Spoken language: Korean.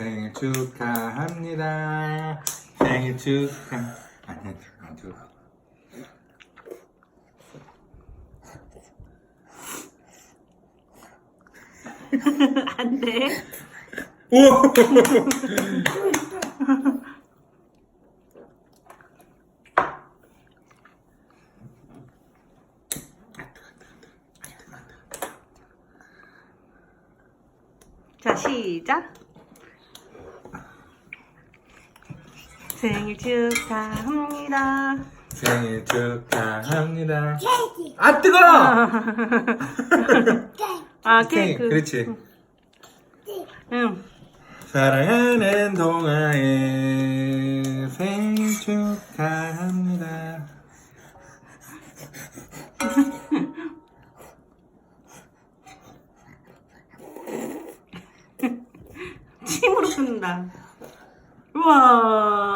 생일 축하합니다. 생일 축하. 아니, 아주. 안 돼. 우와! 자, 시작. 생일 축하합니다. 생일 축하합니다. 케이크. 아, 뜨거! 아, 케이크. 케이크. 그렇지. 응. 사랑하는 동아의 생일 축하합니다. 침으로 뜯는다. 우와.